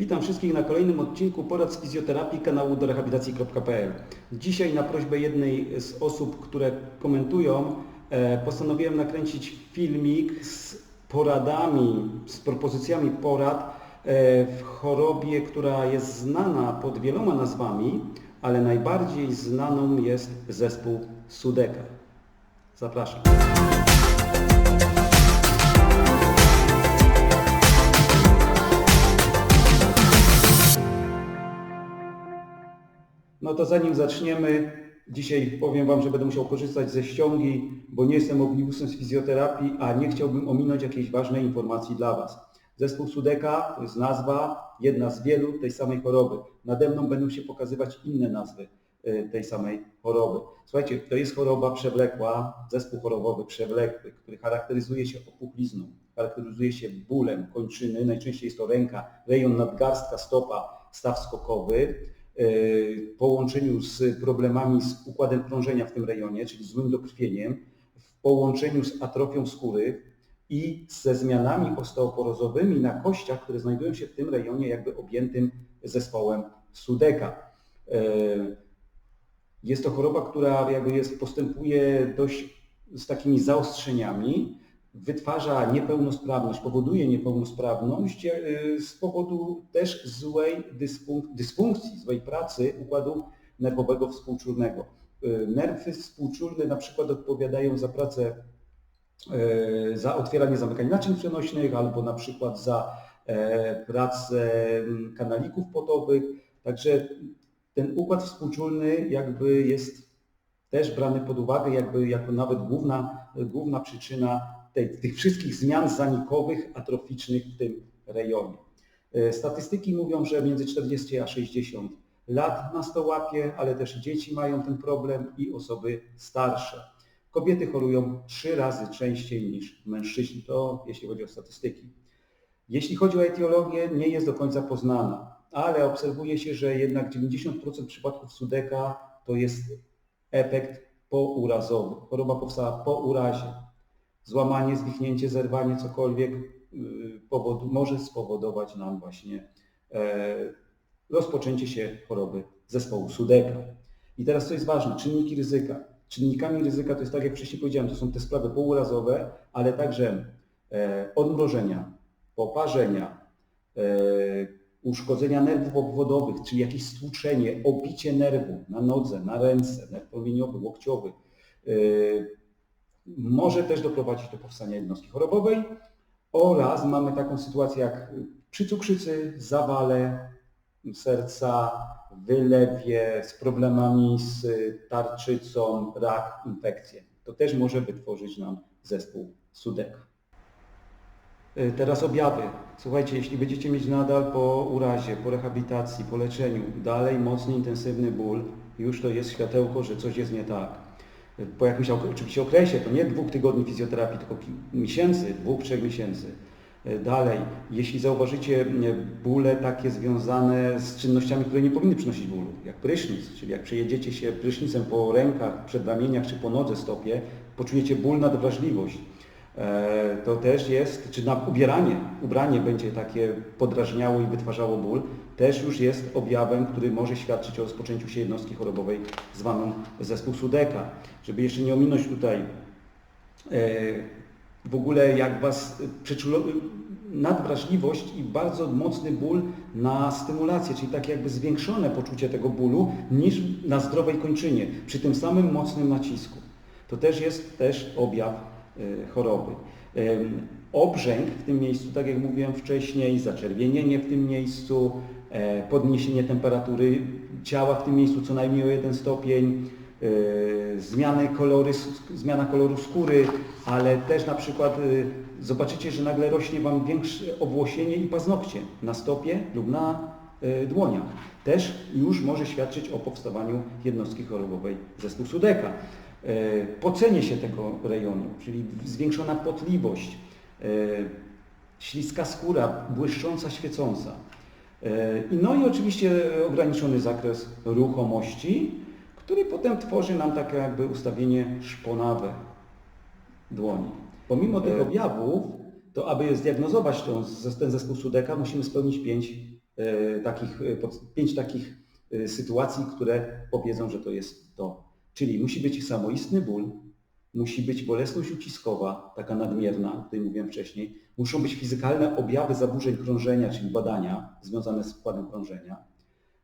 Witam wszystkich na kolejnym odcinku porad z fizjoterapii kanału do rehabilitacji.pl. Dzisiaj na prośbę jednej z osób, które komentują, e, postanowiłem nakręcić filmik z poradami, z propozycjami porad e, w chorobie, która jest znana pod wieloma nazwami, ale najbardziej znaną jest zespół Sudeka. Zapraszam. No to zanim zaczniemy, dzisiaj powiem Wam, że będę musiał korzystać ze ściągi, bo nie jestem omnibusem z fizjoterapii, a nie chciałbym ominąć jakiejś ważnej informacji dla Was. Zespół Sudeka to jest nazwa, jedna z wielu tej samej choroby. Nade mną będą się pokazywać inne nazwy y, tej samej choroby. Słuchajcie, to jest choroba przewlekła, zespół chorobowy przewlekły, który charakteryzuje się opuchlizną, charakteryzuje się bólem kończyny, najczęściej jest to ręka, rejon nadgarstka, stopa, staw skokowy, w połączeniu z problemami z układem krążenia w tym rejonie, czyli złym dokrwieniem, w połączeniu z atrofią skóry i ze zmianami osteoporozowymi na kościach, które znajdują się w tym rejonie jakby objętym zespołem Sudeka. Jest to choroba, która jakby jest, postępuje dość z takimi zaostrzeniami, wytwarza niepełnosprawność, powoduje niepełnosprawność e, z powodu też złej dysfunk- dysfunkcji, złej pracy układu nerwowego współczulnego. E, Nerwy współczulne na przykład odpowiadają za pracę, e, za otwieranie, zamykanie naczyń przenośnych albo na przykład za pracę kanalików potowych. Także ten układ współczulny jakby jest też brany pod uwagę jakby jako nawet główna, główna przyczyna tej, tych wszystkich zmian zanikowych, atroficznych w tym rejonie. E, Statystyki mówią, że między 40 a 60 lat nas to łapie, ale też dzieci mają ten problem i osoby starsze. Kobiety chorują trzy razy częściej niż mężczyźni. To jeśli chodzi o statystyki. Jeśli chodzi o etiologię, nie jest do końca poznana, ale obserwuje się, że jednak 90% przypadków Sudeka to jest efekt pourazowy. Choroba powstała po urazie złamanie, zwichnięcie, zerwanie, cokolwiek y, powodu, może spowodować nam właśnie e, rozpoczęcie się choroby zespołu Sudeka. I teraz co jest ważne, czynniki ryzyka. Czynnikami ryzyka to jest tak jak wcześniej powiedziałem, to są te sprawy pourazowe, ale także e, odmrożenia, poparzenia, e, uszkodzenia nerwów obwodowych, czyli jakieś stłuczenie, obicie nerwu na nodze, na ręce, nerw promieniowy, łokciowy, może też doprowadzić do powstania jednostki chorobowej oraz mamy taką sytuację jak przy cukrzycy, zawale serca, wylewie, z problemami z tarczycą, rak, infekcje. To też może wytworzyć nam zespół SUDEK. E, Teraz objawy. Słuchajcie, jeśli będziecie mieć nadal po urazie, po rehabilitacji, po leczeniu dalej mocny, intensywny ból, już to jest światełko, że coś jest nie tak po jakimś oczywiście okresie, to nie dwóch tygodni fizjoterapii, tylko miesięcy, dwóch, trzech miesięcy. E, dalej, jeśli zauważycie bóle takie związane z czynnościami, które nie powinny przynosić bólu, jak prysznic, czyli jak przejedziecie się prysznicem po rękach, przedramieniach czy po nodze stopie, poczujecie ból, nadwrażliwość. E, to też jest, czy na ubieranie, ubranie będzie takie podrażniało i wytwarzało ból, też już jest objawem, który może świadczyć o rozpoczęciu się jednostki chorobowej zwaną zespół Sudeka. Żeby jeszcze nie ominąć tutaj e, w ogóle jak Was nadwrażliwość i bardzo mocny ból na stymulację, czyli takie jakby zwiększone poczucie tego bólu niż na zdrowej kończynie, przy tym samym mocnym nacisku. To też jest też objaw choroby. Obrzęk w tym miejscu, tak jak mówiłem wcześniej, zaczerwienienie w tym miejscu, E, podniesienie temperatury ciała w tym miejscu co najmniej o jeden stopień, e, zmiany kolory, zmiana koloru skóry, ale też na przykład e, zobaczycie, że nagle rośnie Wam większe owłosienie i paznokcie na stopie lub na dłoniach. Też już może świadczyć o powstawaniu jednostki chorobowej zespół Sudeka. Pocenie się tego rejonu, czyli zwiększona potliwość, śliska skóra, błyszcząca, świecąca. E, No i oczywiście ograniczony zakres ruchomości, który potem tworzy nam takie jakby ustawienie szponawe dłoni. Pomimo tych E. objawów, to aby zdiagnozować ten, ten zespół Sudeka, musimy spełnić pięć e, takich, e, pięć takich e, sytuacji, które powiedzą, że to jest to. Czyli musi być samoistny ból, musi być bolesność uciskowa, taka nadmierna, o której mówiłem wcześniej, muszą być fizykalne objawy zaburzeń krążenia, czyli badania związane z układem krążenia,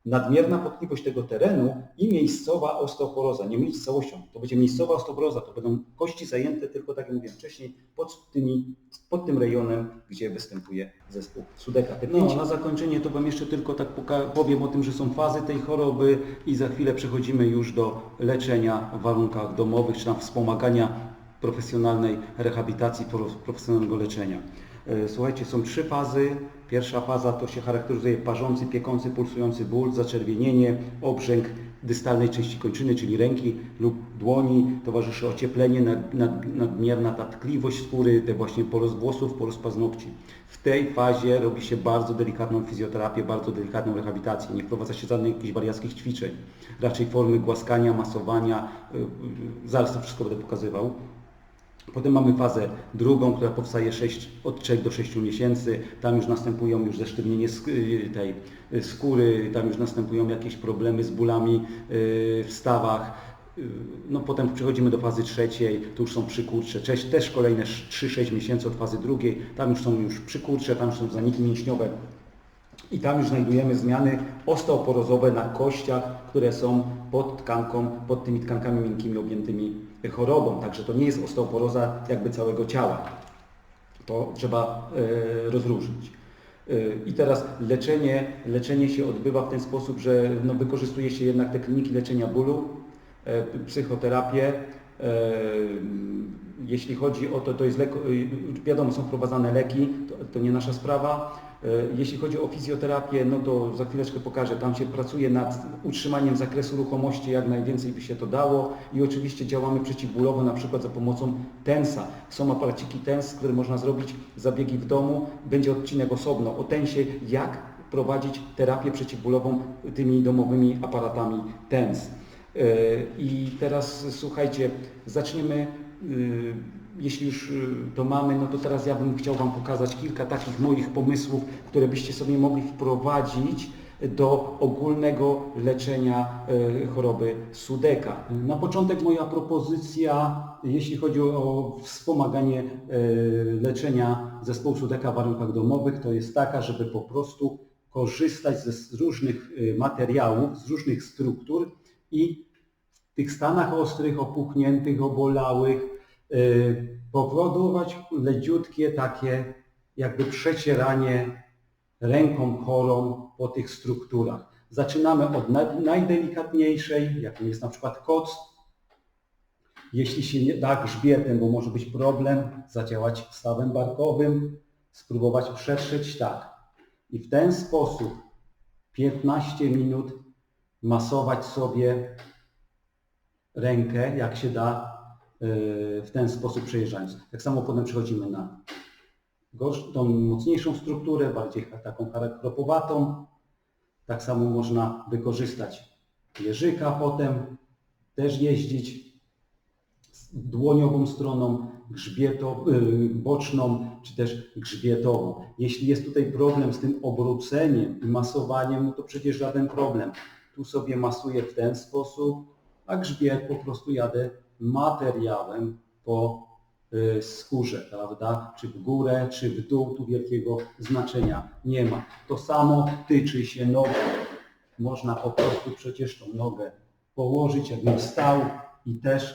nadmierna potliwość tego terenu i miejscowa osteoporoza. Nie mylić z całością. To będzie miejscowa osteoporoza, to będą kości zajęte tylko, tak jak mówiłem wcześniej, pod, tymi, pod tym rejonem, gdzie występuje zespół Sudeka. No, na zakończenie to Wam jeszcze tylko tak powiem o tym, że są fazy tej choroby i za chwilę przechodzimy już do leczenia w warunkach domowych, czy tam wspomagania profesjonalnej rehabilitacji, pro- profesjonalnego leczenia. E, Słuchajcie, są trzy fazy. Pierwsza faza to się charakteryzuje parzący, piekący, pulsujący ból, zaczerwienienie, obrzęk dystalnej części kończyny, czyli ręki lub dłoni, towarzyszy ocieplenie, nad, nad, nadmierna ta tkliwość skóry, te właśnie porost włosów, porost paznokci. W tej fazie robi się bardzo delikatną fizjoterapię, bardzo delikatną rehabilitację. Nie wprowadza się żadnych jakichś wariackich ćwiczeń. Raczej formy głaskania, masowania, y, zaraz to wszystko będę pokazywał. Potem mamy fazę drugą, która powstaje 6, od 3 do 6 miesięcy. Tam już następują już zesztywnienie y, tej y, skóry, tam już następują jakieś problemy z bólami y, w stawach. No potem przechodzimy do fazy trzeciej, tu już są przykurcze, też kolejne 3-6 miesięcy od fazy drugiej. Tam już są już przykurcze, tam już są zaniki mięśniowe. I tam już znajdujemy zmiany osteoporozowe na kościach, które są pod tkanką, pod tymi tkankami miękkimi objętymi chorobą. Także to nie jest osteoporoza jakby całego ciała. To trzeba e, rozróżnić. E, I teraz leczenie, leczenie się odbywa w ten sposób, że no, wykorzystuje się jednak te kliniki leczenia bólu, e, psychoterapię. Jeśli chodzi o to, to jest leko, wiadomo, są wprowadzane leki, to, to nie nasza sprawa. E, Jeśli chodzi o fizjoterapię, no to za chwileczkę pokażę. Tam się pracuje nad utrzymaniem zakresu ruchomości, jak najwięcej by się to dało i oczywiście działamy przeciwbólowo, na przykład za pomocą tensa. Są aparaciki tens, które można zrobić zabiegi w domu. Będzie odcinek osobno o tensie, jak prowadzić terapię przeciwbólową tymi domowymi aparatami TENS. E, I teraz słuchajcie, zaczniemy, y, jeśli już y, to mamy, no to teraz ja bym chciał Wam pokazać kilka takich moich pomysłów, które byście sobie mogli wprowadzić do ogólnego leczenia e, choroby Sudeka. Na początek moja propozycja, jeśli chodzi o wspomaganie e, leczenia zespołu Sudeka w warunkach domowych, to jest taka, żeby po prostu korzystać ze różnych materiałów, z różnych struktur i w tych stanach ostrych, opuchniętych, obolałych powodować leciutkie takie jakby przecieranie ręką chorą po tych strukturach. Zaczynamy od naj- najdelikatniejszej, jakim jest na przykład koc. Jeśli się nie da grzbietem, bo może być problem, zadziałać stawem barkowym, spróbować przetrzeć tak. I w ten sposób 15 minut masować sobie rękę, jak się da, w ten sposób przejeżdżając. Tak samo potem przechodzimy na gorsz, tą mocniejszą strukturę, bardziej taką kropowatą. Tak samo można wykorzystać jeżyka potem, też jeździć dłoniową stroną, grzbieto, y, boczną, czy też grzbietową. Jeśli jest tutaj problem z tym obróceniem i masowaniem, no to przecież żaden problem. Tu sobie masuję w ten sposób, a grzbiet po prostu jadę materiałem po y, skórze, prawda? Czy w górę, czy w dół, tu wielkiego znaczenia nie ma. To samo tyczy się nogi. Można po prostu przecież tą nogę położyć, jakbym stał i też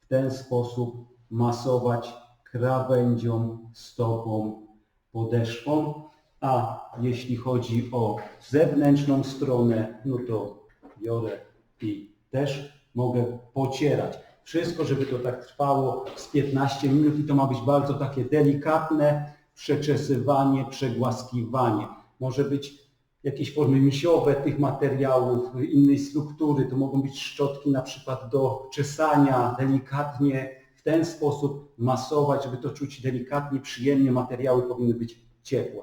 w ten sposób masować krawędzią, stopą, podeszwą. A jeśli chodzi o zewnętrzną stronę, no to biorę i też mogę pocierać. Wszystko, żeby to tak trwało z 15 minut i to ma być bardzo takie delikatne przeczesywanie, przegłaskiwanie. Może być jakieś formy misiowe tych materiałów, innej struktury, to mogą być szczotki na przykład do czesania, delikatnie w ten sposób masować, żeby to czuć delikatnie, przyjemnie, materiały powinny być ciepłe.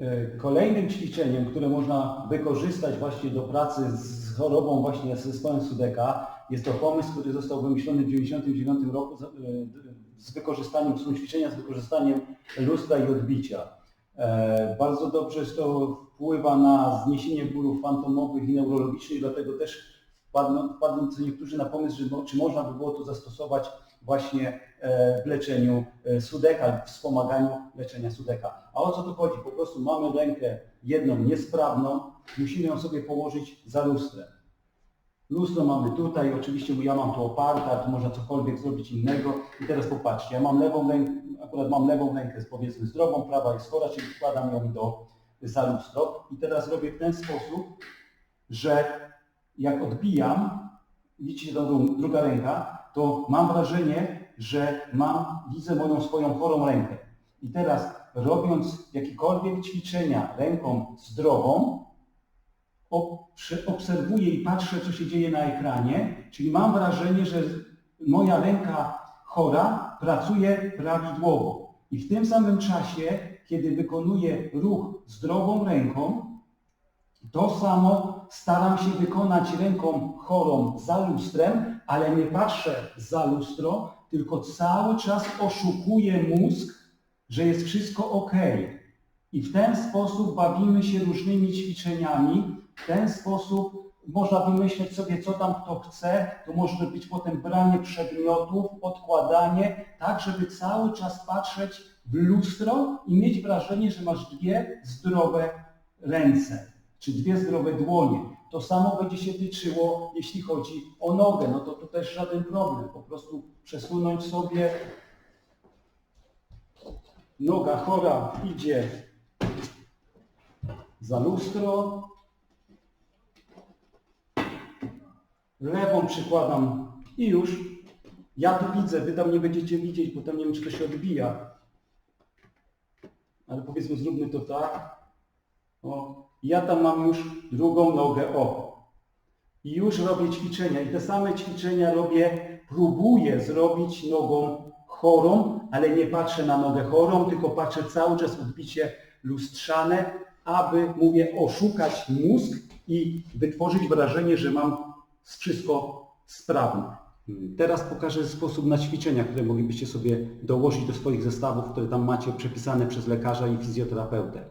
E, Kolejnym ćwiczeniem, które można wykorzystać właśnie do pracy z chorobą właśnie z zespołem Sudeka, jest to pomysł, który został wymyślony w 1999 roku z, e, z wykorzystaniem, są ćwiczenia z wykorzystaniem lustra i odbicia. E, Bardzo dobrze to wpływa na zniesienie bólów fantomowych i neurologicznych, dlatego też wpadną, co niektórzy na pomysł, że czy można by było to zastosować właśnie e, w leczeniu e, sudeka, w wspomaganiu leczenia sudeka. A o co tu chodzi? Po prostu mamy rękę jedną niesprawną, musimy ją sobie położyć za lustrem. Lustro mamy tutaj, oczywiście ja mam tu oparte, a tu można cokolwiek zrobić innego. I teraz popatrzcie, ja mam lewą rękę, akurat mam lewą rękę powiedzmy zdrową, prawa jest chora, czyli wkładam ją do, za lustro. I teraz robię w ten sposób, że jak odbijam, widzicie drugą- druga ręka, to mam wrażenie, że mam, widzę moją swoją chorą rękę. I teraz robiąc jakiekolwiek ćwiczenia ręką zdrową, obserwuję i patrzę, co się dzieje na ekranie, czyli mam wrażenie, że moja ręka chora pracuje prawidłowo. I w tym samym czasie, kiedy wykonuję ruch zdrową ręką, to samo staram się wykonać ręką chorą za lustrem, ale nie patrzę za lustro, tylko cały czas oszukuję mózg, że jest wszystko ok. I w ten sposób bawimy się różnymi ćwiczeniami. W ten sposób można wymyśleć sobie, co tam kto chce. To może być potem branie przedmiotów, odkładanie, tak żeby cały czas patrzeć w lustro i mieć wrażenie, że masz dwie zdrowe ręce, czy dwie zdrowe dłonie. To samo będzie się tyczyło, jeśli chodzi o nogę. No to tu też żaden problem. Po prostu przesunąć sobie noga chora idzie za lustro. Lewą przykładam i już. Ja tu widzę, wy tam nie będziecie widzieć, bo tam nie wiem, czy to się odbija. Ale powiedzmy, zróbmy to tak. O, ja tam mam już drugą nogę, o. I już robię ćwiczenia. I te same ćwiczenia robię, próbuję zrobić nogą chorą, ale nie patrzę na nogę chorą, tylko patrzę cały czas odbicie lustrzane, aby, mówię, oszukać mózg i wytworzyć wrażenie, że mam wszystko sprawne. Teraz pokażę sposób na ćwiczenia, które moglibyście sobie dołożyć do swoich zestawów, które tam macie przepisane przez lekarza i fizjoterapeutę.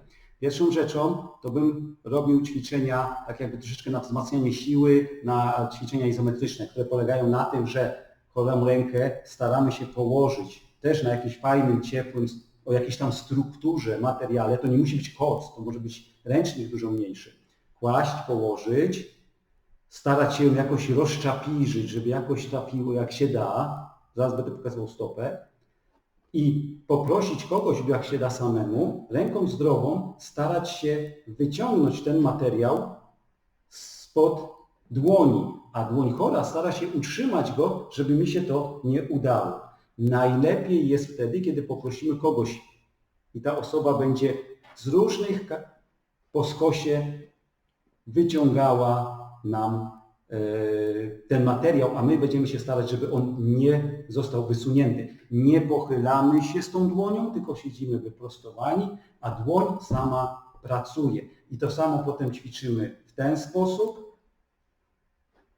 Pierwszą rzeczą to bym robił ćwiczenia, tak jakby troszeczkę na wzmacnianie siły, na ćwiczenia izometryczne, które polegają na tym, że chorą rękę staramy się położyć też na jakimś fajnym, ciepłym, o jakiejś tam strukturze, materiale. To nie musi być koc, to może być ręcznik dużo mniejszy. Kłaść, położyć, starać się jakoś rozczapirzyć, żeby jakoś trafiło jak się da. Zaraz będę pokazywał stopę. I poprosić kogoś, jak się da samemu, ręką zdrową, starać się wyciągnąć ten materiał spod dłoni, a dłoń chora stara się utrzymać go, żeby mi się to nie udało. Najlepiej jest wtedy, kiedy poprosimy kogoś i ta osoba będzie z różnych po skosie wyciągała nam ten materiał, a my będziemy się starać, żeby on nie został wysunięty. Nie pochylamy się z tą dłonią, tylko siedzimy wyprostowani, a dłoń sama pracuje. I to samo potem ćwiczymy w ten sposób.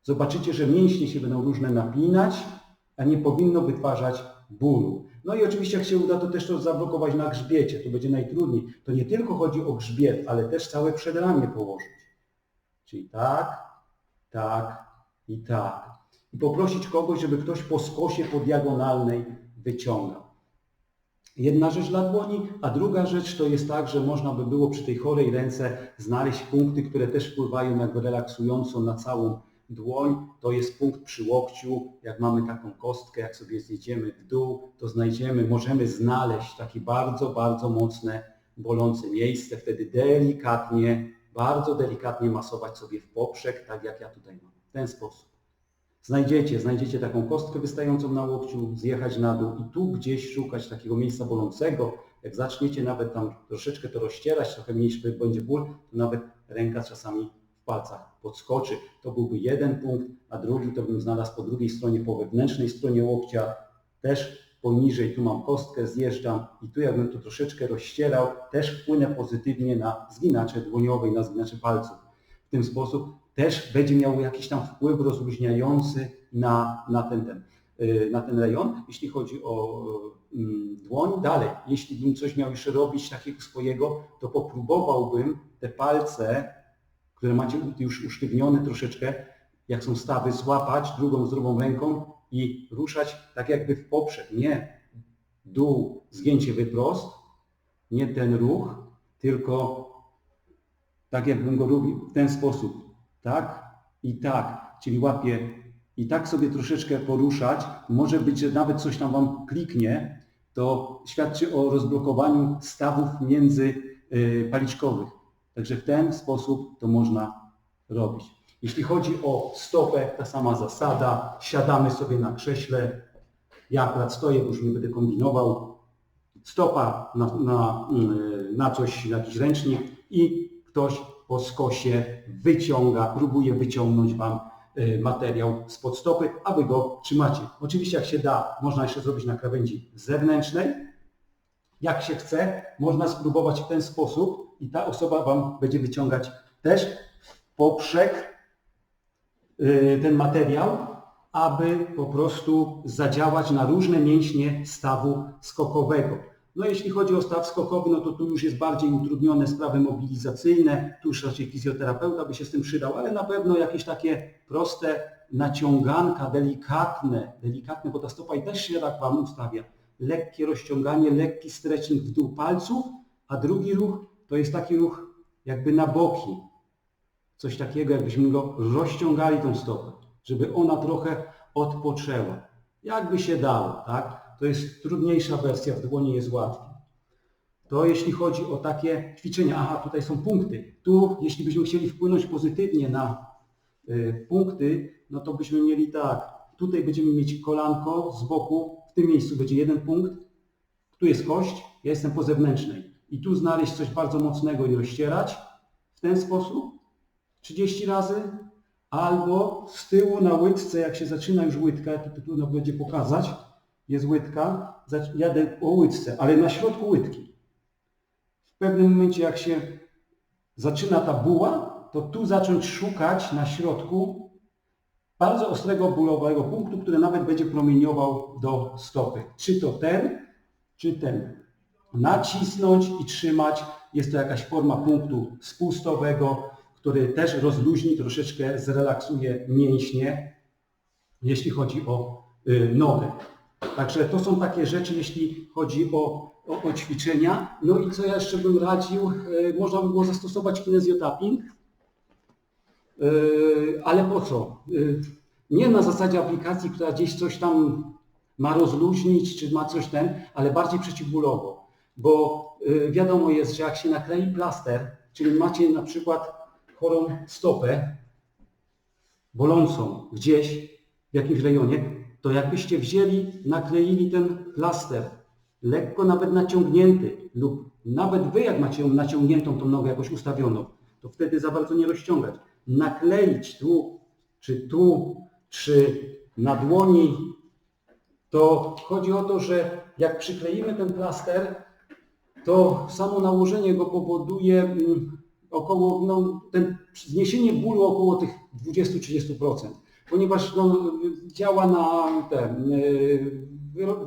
Zobaczycie, że mięśnie się będą różne napinać, a nie powinno wytwarzać bólu. No i oczywiście jak się uda, to też to zablokować na grzbiecie, to będzie najtrudniej. To nie tylko chodzi o grzbiet, ale też całe przedramię położyć. Czyli tak, tak i tak. I poprosić kogoś, żeby ktoś po skosie po diagonalnej wyciągał. Jedna rzecz dla dłoni, a druga rzecz to jest tak, że można by było przy tej chorej ręce znaleźć punkty, które też wpływają jakby relaksująco na całą dłoń. To jest punkt przy łokciu. Jak mamy taką kostkę, jak sobie zjedziemy w dół, to znajdziemy, możemy znaleźć takie bardzo, bardzo mocne, bolące miejsce. Wtedy delikatnie, bardzo delikatnie masować sobie w poprzek, tak jak ja tutaj mam. W ten sposób. Znajdziecie, znajdziecie taką kostkę wystającą na łokciu, zjechać na dół i tu gdzieś szukać takiego miejsca bolącego. Jak zaczniecie nawet tam troszeczkę to rozcierać, trochę mniejszy będzie ból, to nawet ręka czasami w palcach podskoczy. To byłby jeden punkt, a drugi to bym znalazł po drugiej stronie, po wewnętrznej stronie łokcia, też poniżej, tu mam kostkę, zjeżdżam i tu jakbym to troszeczkę rozcierał, też wpłynę pozytywnie na zginacze dłoniowe i na zginacze palców. W ten sposób też będzie miał jakiś tam wpływ rozluźniający na, na ten ten. y, na ten rejon, jeśli chodzi o mm, dłoń. Dalej, jeśli bym coś miał jeszcze robić takiego swojego, to popróbowałbym te palce, które macie już usztywnione troszeczkę, jak są stawy, złapać drugą zdrową ręką i ruszać tak jakby w poprzek. Nie dół, zgięcie wyprost, nie ten ruch, tylko tak jakbym go robił w ten sposób. Tak i tak. Czyli łapię i tak sobie troszeczkę poruszać. Może być, że nawet coś tam Wam kliknie, to świadczy o rozblokowaniu stawów międzypaliczkowych. Także w ten sposób to można robić. Jeśli chodzi o stopę, ta sama zasada. Siadamy sobie na krześle. Ja akurat stoję, już nie będę kombinował. Stopa na, na, na coś, na jakiś ręcznik i ktoś po skosie wyciąga, próbuje wyciągnąć Wam y, materiał spod stopy, a Wy go trzymacie. Oczywiście jak się da, można jeszcze zrobić na krawędzi zewnętrznej. Jak się chce, można spróbować w ten sposób i ta osoba Wam będzie wyciągać też poprzek ten materiał, aby po prostu zadziałać na różne mięśnie stawu skokowego. No jeśli chodzi o staw skokowy, no to tu już jest bardziej utrudnione sprawy mobilizacyjne, tu już raczej fizjoterapeuta by się z tym przydał, ale na pewno jakieś takie proste naciąganka, delikatne, delikatne, bo ta stopa i też się tak Wam ustawia. Lekkie rozciąganie, lekki stretching w dół palców, a drugi ruch to jest taki ruch jakby na boki. Coś takiego, jakbyśmy go rozciągali tą stopę, żeby ona trochę odpoczęła. Jakby się dało, tak? to jest trudniejsza wersja, w dłoni jest łatwiej. To jeśli chodzi o takie ćwiczenia, aha, tutaj są punkty. Tu, jeśli byśmy chcieli wpłynąć pozytywnie na y, punkty, no to byśmy mieli tak, tutaj będziemy mieć kolanko z boku, w tym miejscu będzie jeden punkt, tu jest kość, ja jestem po zewnętrznej. I tu znaleźć coś bardzo mocnego i rozcierać w ten sposób 30 razy, albo z tyłu na łydce, jak się zaczyna już łydka, to trudno będzie pokazać, jest łydka, jadę po łydce, ale na środku łydki. W pewnym momencie, jak się zaczyna ta buła, to tu zacząć szukać na środku bardzo ostrego bólowego punktu, który nawet będzie promieniował do stopy. Czy to ten, czy ten. Nacisnąć i trzymać. Jest to jakaś forma punktu spustowego, który też rozluźni, troszeczkę zrelaksuje mięśnie, jeśli chodzi o y, nogę. Także to są takie rzeczy, jeśli chodzi o, o, o ćwiczenia. No i co ja jeszcze bym radził? E, można by było zastosować kinezjotapping, e, ale po co? Nie na zasadzie aplikacji, która gdzieś coś tam ma rozluźnić, czy ma coś ten, ale bardziej przeciwbólowo. Bo wiadomo jest, że jak się naklei plaster, czyli macie na przykład chorą stopę bolącą gdzieś w jakimś rejonie, to jakbyście wzięli, nakleili ten plaster, lekko nawet naciągnięty lub nawet wy jak macie ją naciągniętą tą nogę jakoś ustawioną, to wtedy za bardzo nie rozciągać. Nakleić tu, czy tu, czy na dłoni, to chodzi o to, że jak przykleimy ten plaster, to samo nałożenie go powoduje mm, około, no, ten zniesienie bólu około tych 20-30% ponieważ no, działa na te e,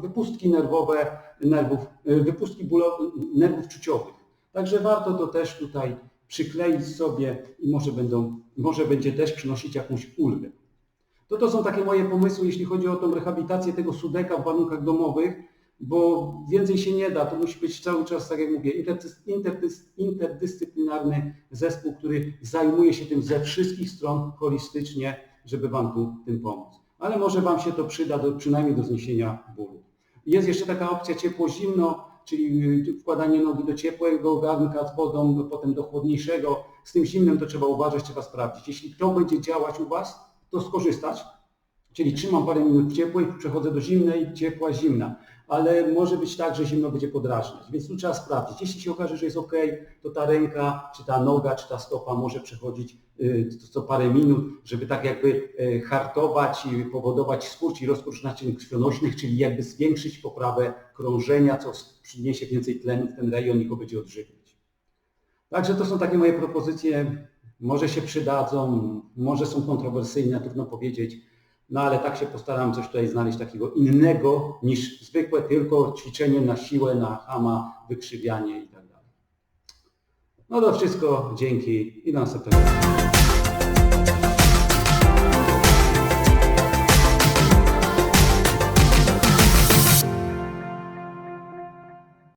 wypustki nerwowe nerwów, e, wypustki bólo, nerwów czuciowych. Także warto to też tutaj przykleić sobie i może, będą, może będzie też przynosić jakąś ulgę. To to są takie moje pomysły, jeśli chodzi o tą rehabilitację tego sudeka w warunkach domowych, bo więcej się nie da, to musi być cały czas, tak jak mówię, interdys, interdyscyplinarny zespół, który zajmuje się tym ze wszystkich stron holistycznie, żeby Wam tu tym pomóc. Ale może Wam się to przyda do, przynajmniej do zniesienia bólu. Jest jeszcze taka opcja ciepło-zimno, czyli y, wkładanie nogi do ciepłego garnka z wodą, potem do chłodniejszego. Z tym zimnym to trzeba uważać, trzeba sprawdzić. Jeśli to będzie działać u Was, to skorzystać. Czyli trzymam parę minut ciepłej, przechodzę do zimnej, ciepła, zimna ale może być tak, że zimno będzie podrażniać, więc tu trzeba sprawdzić. Jeśli się okaże, że jest ok, to ta ręka, czy ta noga, czy ta stopa może przechodzić y, co parę minut, żeby tak jakby y, hartować i powodować skurcz i rozkurcz naczyń krwionośnych, czyli jakby zwiększyć poprawę krążenia, co przyniesie więcej tlenu w ten rejon i go będzie odżywiać. Także to są takie moje propozycje. Może się przydadzą, może są kontrowersyjne, trudno powiedzieć No ale tak się postaram coś tutaj znaleźć takiego innego niż zwykłe tylko ćwiczenie na siłę, na chama, wykrzywianie i tak. No to wszystko, dzięki i do następnego.